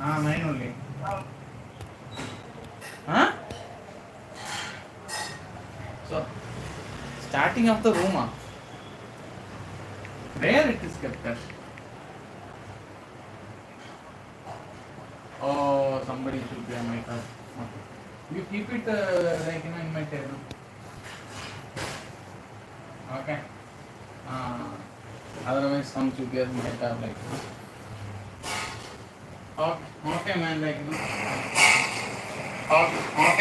Mine only. Huh? So, starting of the room, where it is kept at? Oh, somebody should be on my car. You keep it uh, like in my table. Okay. Uh, otherwise, some should be on my car like this. Okay, man, like, no. Okay, okay.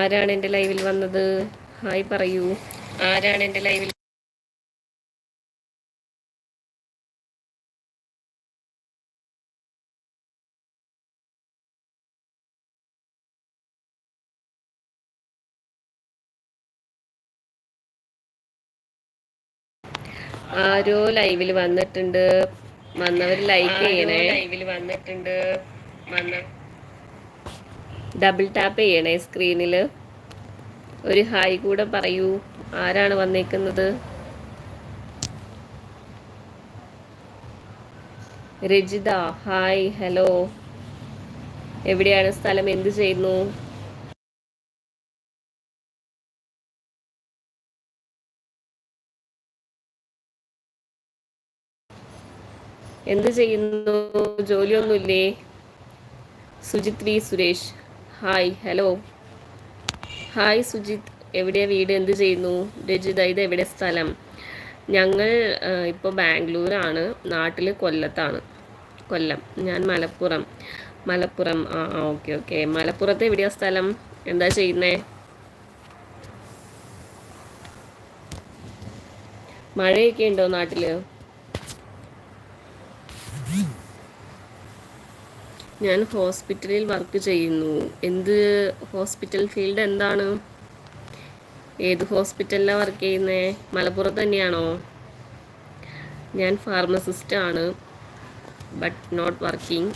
ആരാണ് എൻ്റെ ലൈവിൽ വന്നത് hi പറയൂ ആരാണ് എൻ്റെ ലൈവിൽ ആരോ ലൈവിൽ വന്നിട്ടുണ്ട് വന്നവർ ലൈക്ക് ചെയ്യണേ ലൈവിൽ വന്നിട്ടുണ്ട് വന്ന ഡബിൾ ടാപ്പ് ചെയ്യണേ സ്ക്രീനിൽ ഒരു ഹായ് കൂടെ പറയൂ ആരാണ് വന്നേക്കുന്നത് രജിത ഹായ് ഹലോ എവിടെയാണ് സ്ഥലം എന്ത് ചെയ്യുന്നു എന്ത് ചെയ്യുന്നു ജോലിയൊന്നുമില്ലേ Sujith V Suresh hi hello hi Sujith എവിടെയാ വീട് എന്ത് ചെയ്യുന്നു രജിത ഇത് എവിടെ സ്ഥലം ഞങ്ങൾ ഇപ്പോൾ ബാംഗ്ലൂരാണ് നാട്ടിൽ കൊല്ലത്താണ് കൊല്ലം ഞാൻ മലപ്പുറം മലപ്പുറം ആ ഓക്കെ ഓക്കെ മലപ്പുറത്ത് എവിടെയാ സ്ഥലം എന്താ ചെയ്യുന്നേ മഴയൊക്കെ ഉണ്ടോ നാട്ടിൽ ഞാൻ ഹോസ്പിറ്റലിൽ വർക്ക് ചെയ്യുന്നു എന്ത് ഹോസ്പിറ്റൽ ഫീൽഡ് എന്താണ് ഏത് ഹോസ്പിറ്റലിലാണ് വർക്ക് ചെയ്യുന്നത് മലപ്പുറത്ത് തന്നെയാണോ ഞാൻ ഫാർമസിസ്റ്റ് ആണ് ബട്ട് നോട്ട് വർക്കിംഗ്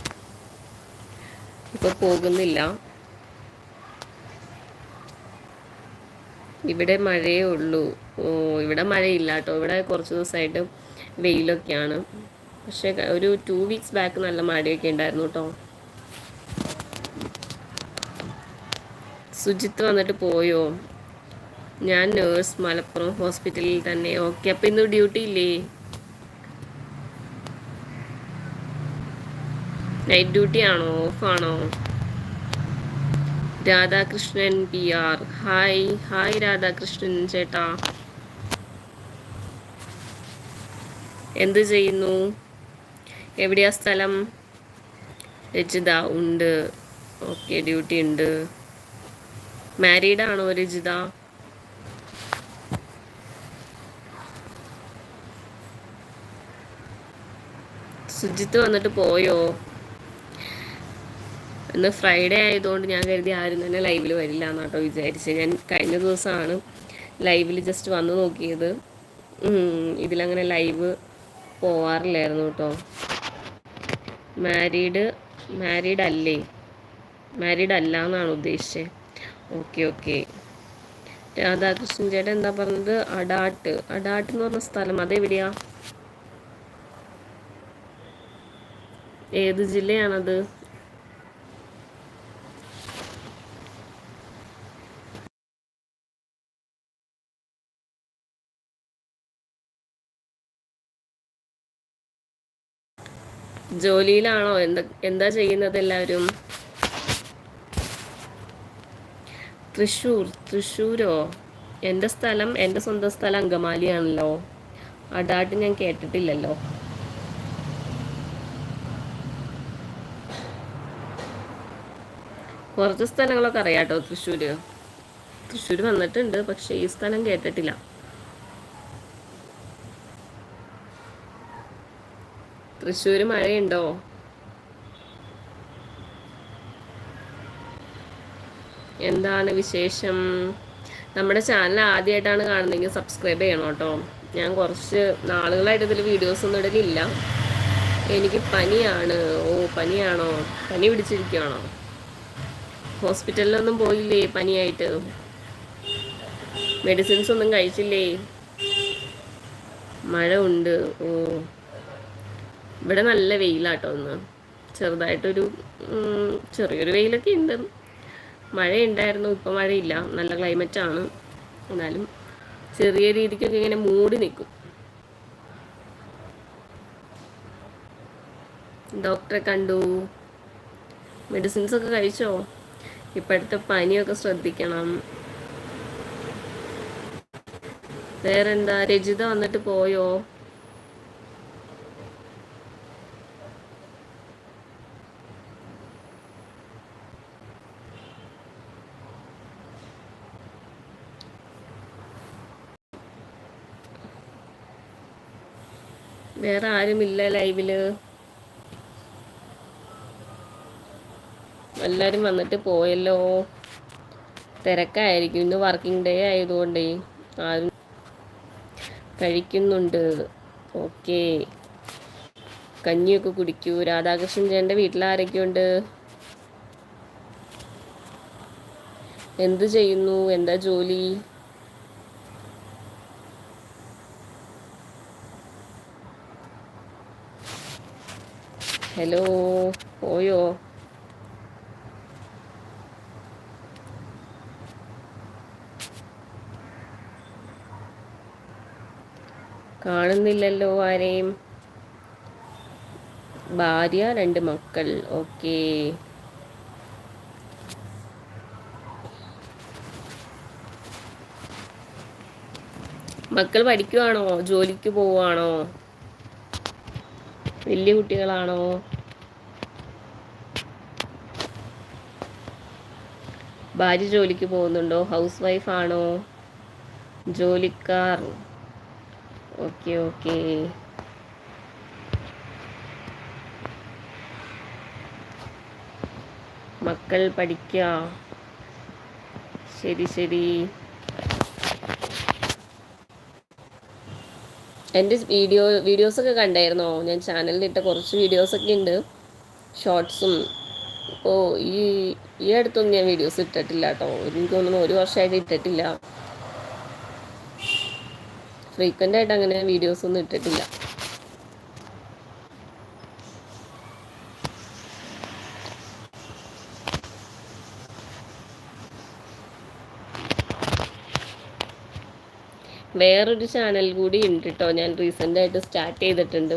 ഇപ്പോൾ പോകുന്നില്ല ഇവിടെ മഴയേ ഉള്ളൂ ഓ ഇവിടെ മഴയില്ല കേട്ടോ ഇവിടെ കുറച്ച് ദിവസമായിട്ട് വെയിലൊക്കെയാണ് പക്ഷേ ഒരു ടു വീക്സ് ബാക്ക് നല്ല മഴയൊക്കെ ഉണ്ടായിരുന്നു കേട്ടോ സുജിത്ത് വന്നിട്ട് പോയോ ഞാൻ നേഴ്സ് മലപ്പുറം ഹോസ്പിറ്റലിൽ തന്നെ ഓക്കെ അപ്പം ഇന്ന് ഡ്യൂട്ടി ഇല്ലേ നൈറ്റ് ഡ്യൂട്ടി ആണോ ഓഫ് ആണോ Radhakrishnan P R hi hi Radhakrishnan ചേട്ടാ എന്ത് ചെയ്യുന്നു എവിടെയാ സ്ഥലം രചിത ഉണ്ട് ഓക്കെ ഡ്യൂട്ടി ഉണ്ട് മാരീഡ് ആണോ രജിത സുജിത്ത് വന്നിട്ട് പോയോ ഇന്ന് ഫ്രൈഡേ ആയതുകൊണ്ട് ഞാൻ കരുതി ആരും തന്നെ ലൈവിൽ വരില്ല എന്നാട്ടോ വിചാരിച്ചത് ഞാൻ കഴിഞ്ഞ ദിവസമാണ് ലൈവിൽ ജസ്റ്റ് വന്നു നോക്കിയത് ഇതിലങ്ങനെ ലൈവ് പോവാറില്ലായിരുന്നു കേട്ടോ മാരീഡ് മാരീഡ് അല്ലേ മാരീഡ് അല്ല എന്നാണ് ഉദ്ദേശിച്ചത് ഓക്കെ ഓക്കെ രാധാകൃഷ്ണൻ ചേട്ടൻ എന്താ പറഞ്ഞത് അടാട്ട് അടാട്ട് എന്ന് പറഞ്ഞ സ്ഥലം അതെവിടെയാ ഏത് ജില്ലയാണത് ജോലിയിലാണോ എന്താ എന്താ ചെയ്യുന്നത് എല്ലാവരും തൃശ്ശൂർ തൃശ്ശൂരോ എൻ്റെ സ്ഥലം എൻ്റെ സ്വന്തം സ്ഥലം അങ്കമാലിയാണല്ലോ അടാട്ട് ഞാൻ കേട്ടിട്ടില്ലല്ലോ കുറച്ച് സ്ഥലങ്ങളൊക്കെ അറിയാം കേട്ടോ തൃശ്ശൂർ തൃശ്ശൂർ വന്നിട്ടുണ്ട് പക്ഷെ ഈ സ്ഥലം കേട്ടിട്ടില്ല തൃശ്ശൂർ മഴയുണ്ടോ എന്താണ് വിശേഷം നമ്മുടെ ചാനൽ ആദ്യമായിട്ടാണ് കാണുന്നതെങ്കിൽ സബ്സ്ക്രൈബ് ചെയ്യണം കേട്ടോ ഞാൻ കുറച്ച് നാളുകളായിട്ട് ഇതിൽ വീഡിയോസ് ഒന്നും ഇടലില്ല എനിക്ക് പനിയാണ് ഓ പനിയാണോ പനി പിടിച്ചിരിക്കുകയാണോ ഹോസ്പിറ്റലിലൊന്നും പോയില്ലേ പനിയായിട്ട് മെഡിസിൻസ് ഒന്നും കഴിച്ചില്ലേ മഴ ഉണ്ട് ഓ ഇവിടെ നല്ല വെയിലാട്ടോ ഒന്ന് ചെറുതായിട്ടൊരു ചെറിയൊരു വെയിലൊക്കെ ഉണ്ട് മഴയുണ്ടായിരുന്നു ഇപ്പം മഴയില്ല നല്ല ആണ് എന്നാലും ചെറിയ രീതിക്കൊക്കെ ഇങ്ങനെ മൂടി നിൽക്കും ഡോക്ടറെ കണ്ടു മെഡിസിൻസ് ഒക്കെ കഴിച്ചോ ഇപ്പോഴത്തെ പനിയൊക്കെ ശ്രദ്ധിക്കണം വേറെന്താ രജിത വന്നിട്ട് പോയോ വേറെ ആരുമില്ല ലൈവില് എല്ലാരും വന്നിട്ട് പോയല്ലോ തിരക്കായിരിക്കും ഇന്ന് വർക്കിംഗ് ഡേ ആയതുകൊണ്ടേ ആരും കഴിക്കുന്നുണ്ട് ഓക്കെ കഞ്ഞിയൊക്കെ കുടിക്കൂ രാധാകൃഷ്ണൻ ചേട്ടൻ്റെ വീട്ടിൽ ആരൊക്കെയുണ്ട് എന്ത് ചെയ്യുന്നു എന്താ ജോലി ഹലോ പോയോ കാണുന്നില്ലല്ലോ ആരെയും ഭാര്യ രണ്ട് മക്കൾ ഓക്കേ മക്കൾ പഠിക്കുവാണോ ജോലിക്ക് പോവുകയാണോ വലിയ കുട്ടികളാണോ ഭാര്യ ജോലിക്ക് പോകുന്നുണ്ടോ ഹൗസ് വൈഫ് ആണോ ജോലിക്കാർ ഓക്കെ ഓക്കെ മക്കൾ പഠിക്കുക ശരി ശരി എൻ്റെ വീഡിയോ വീഡിയോസൊക്കെ കണ്ടായിരുന്നോ ഞാൻ ചാനലിലിട്ട കുറച്ച് വീഡിയോസൊക്കെ ഉണ്ട് ഷോർട്സും ഇപ്പോൾ ഈ ഈ അടുത്തൊന്നും ഞാൻ വീഡിയോസ് ഇട്ടിട്ടില്ല കേട്ടോ എനിക്ക് തോന്നുന്നു ഒരു വർഷമായിട്ട് ഇട്ടിട്ടില്ല ഫ്രീക്വൻ്റ് ആയിട്ട് അങ്ങനെ വീഡിയോസ് ഒന്നും ഇട്ടിട്ടില്ല വേറൊരു ചാനൽ കൂടി ഉണ്ട് കേട്ടോ ഞാൻ റീസെൻ്റായിട്ട് സ്റ്റാർട്ട് ചെയ്തിട്ടുണ്ട്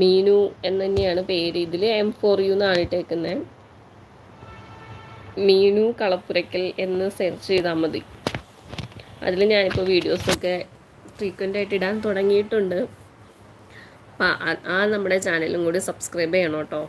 മീനു എന്ന് തന്നെയാണ് പേര് ഇതിൽ എം ഫോർ യു എന്നാണ് ഇട്ടേക്കുന്നത് മീനു കളപ്പുരയ്ക്കൽ എന്ന് സെർച്ച് ചെയ്താൽ മതി അതിൽ ഞാനിപ്പോൾ വീഡിയോസൊക്കെ ഫ്രീക്വൻ്റ് ആയിട്ട് ഇടാൻ തുടങ്ങിയിട്ടുണ്ട് അപ്പം ആ നമ്മുടെ ചാനലും കൂടി സബ്സ്ക്രൈബ് ചെയ്യണം കേട്ടോ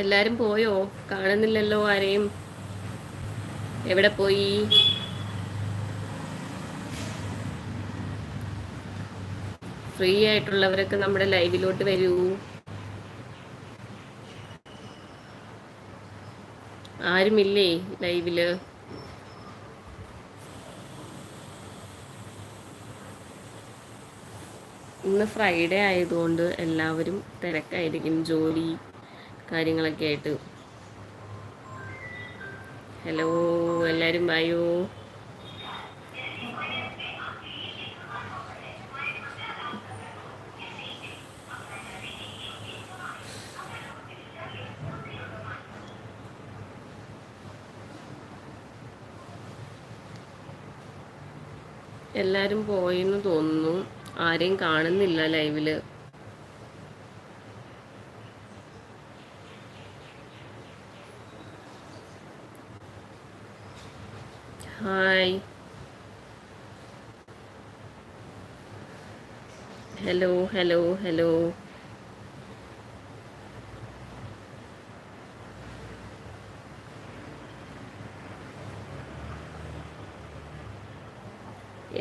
എല്ലാരും പോയോ കാണുന്നില്ലല്ലോ ആരെയും എവിടെ പോയി ഫ്രീ ആയിട്ടുള്ളവരൊക്കെ നമ്മുടെ ലൈവിലോട്ട് വരൂ ആരുമില്ലേ ലൈവില് ഇന്ന് ഫ്രൈഡേ ആയതുകൊണ്ട് എല്ലാവരും തിരക്കായിരിക്കും ജോലി കാര്യങ്ങളൊക്കെ ആയിട്ട് ഹലോ എല്ലാവരും വായോ എല്ലാവരും പോയെന്ന് തോന്നുന്നു ആരെയും കാണുന്നില്ല ലൈവില് ഹായ് ഹലോ ഹലോ ഹലോ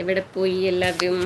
എവിടെ പോയി എല്ലാവരും